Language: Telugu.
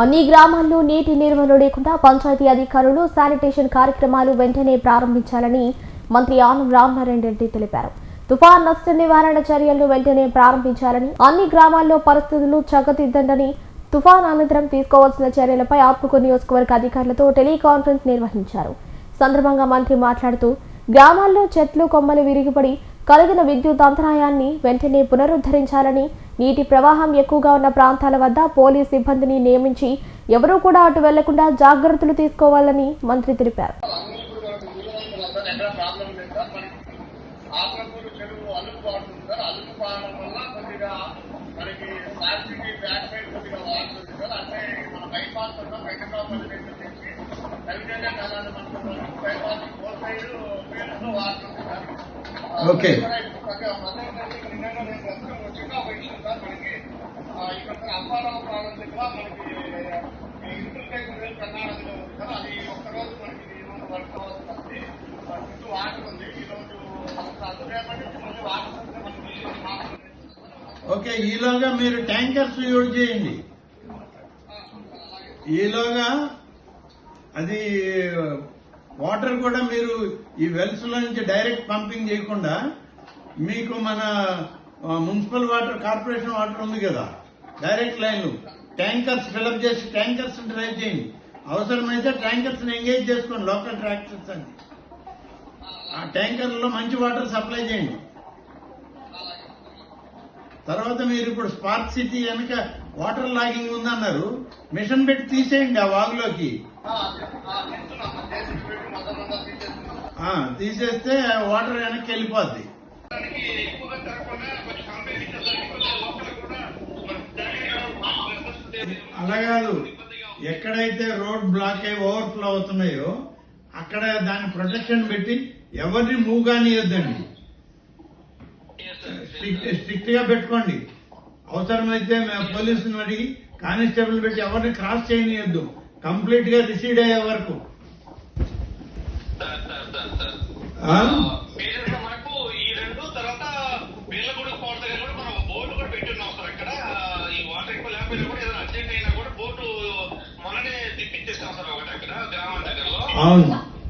అన్ని గ్రామాల్లో నీటి నిల్వలు లేకుండా పంచాయతీ అధికారులు శానిటేషన్ కార్యక్రమాలు వెంటనే ప్రారంభించాలని మంత్రి ఆనం రామనారాయణ రెడ్డి తెలిపారు. తుఫాన్ నష్ట నివారణ చర్యలను వెంటనే ప్రారంభించాలని అన్ని గ్రామాల్లో పరిస్థితులు చక్కదిద్దండని తుఫాన్ అనంతరం తీసుకోవాల్సిన చర్యలపై ఆత్మకు నియోజకవర్గ అధికారులతో టెలికాన్ఫరెన్స్ నిర్వహించారు. సందర్భంగా మంత్రి మాట్లాడుతూ గ్రామాల్లో చెట్లు కొమ్మలు విరిగిపడి కలిగిన విద్యుత్ అంతరాయాన్ని వెంటనే పునరుద్ధరించాలని నీటి ప్రవాహం ఎక్కువగా ఉన్న ప్రాంతాల వద్ద పోలీస్ సిబ్బందిని నియమించి ఎవరూ కూడా అటు వెళ్ళకుండా జాగ్రత్తలు తీసుకోవాలని మంత్రి తెలిపారు. ఓకే మనకి కర్ణాటకలో ఉంది అది ఒక్కరోజు మనకి వర్క్ అవుతుంది చుట్టూ వాటర్ ఉంది ఈరోజు రేపటి నుంచి మళ్ళీ వాటర్ మనకి ఓకే ఈలోగా మీరు ట్యాంకర్స్ యూజ్ చేయండి. ఈలోగా అది వాటర్ కూడా మీరు ఈ వెల్స్లో నుంచి డైరెక్ట్ పంపింగ్ చేయకుండా మీకు మన మున్సిపల్ వాటర్ కార్పొరేషన్ వాటర్ ఉంది కదా డైరెక్ట్ లైన్లు ట్యాంకర్స్ ఫిలప్ చేసి ట్యాంకర్స్ డ్రైవ్ చేయండి. అవసరమైతే ట్యాంకర్స్ ఎంగేజ్ చేసుకోండి లోకల్ ట్రాక్టర్స్ అని. ఆ ట్యాంకర్లో మంచి వాటర్ సప్లై చేయండి. తర్వాత మీరు ఇప్పుడు స్పార్క్ సిటీ వెనక వాటర్ లాగింగ్ ఉందన్నారు. మిషన్ పెట్టి తీసేయండి ఆ వాగులోకి. ఆ, తీసేస్తే వాటర్ వెనక్కి వెళ్ళిపోద్ది. జరిగే ఎక్కడైతే రోడ్ బ్లాక్ అయి ఓవర్ఫ్లో అవుతున్నాయో అక్కడ దాని ప్రొటెక్షన్ పెట్టి ఎవరిని మూవ్ కానియొద్దండి స్ట్రిక్ట్గా పెట్టుకోండి. అవసరమైతే మేము పోలీసుని అడిగి కానిస్టేబుల్ పెట్టి ఎవరిని క్రాస్ చేయనియొద్దు. కంప్లీట్గా రిసీడ్ అయ్యే వరకు. కూడా బోర్డు కూడా పెట్టున్నాం సార్ అక్కడ ఈ వాటర్ ఎక్కువ లేకపోయినా కూడా ఏదైనా అర్జెంట్ అయినా కూడా బోర్డు మొన్ననే తెప్పించేస్తాం సార్ ఒకటి అక్కడ గ్రామం దగ్గరలో అవును.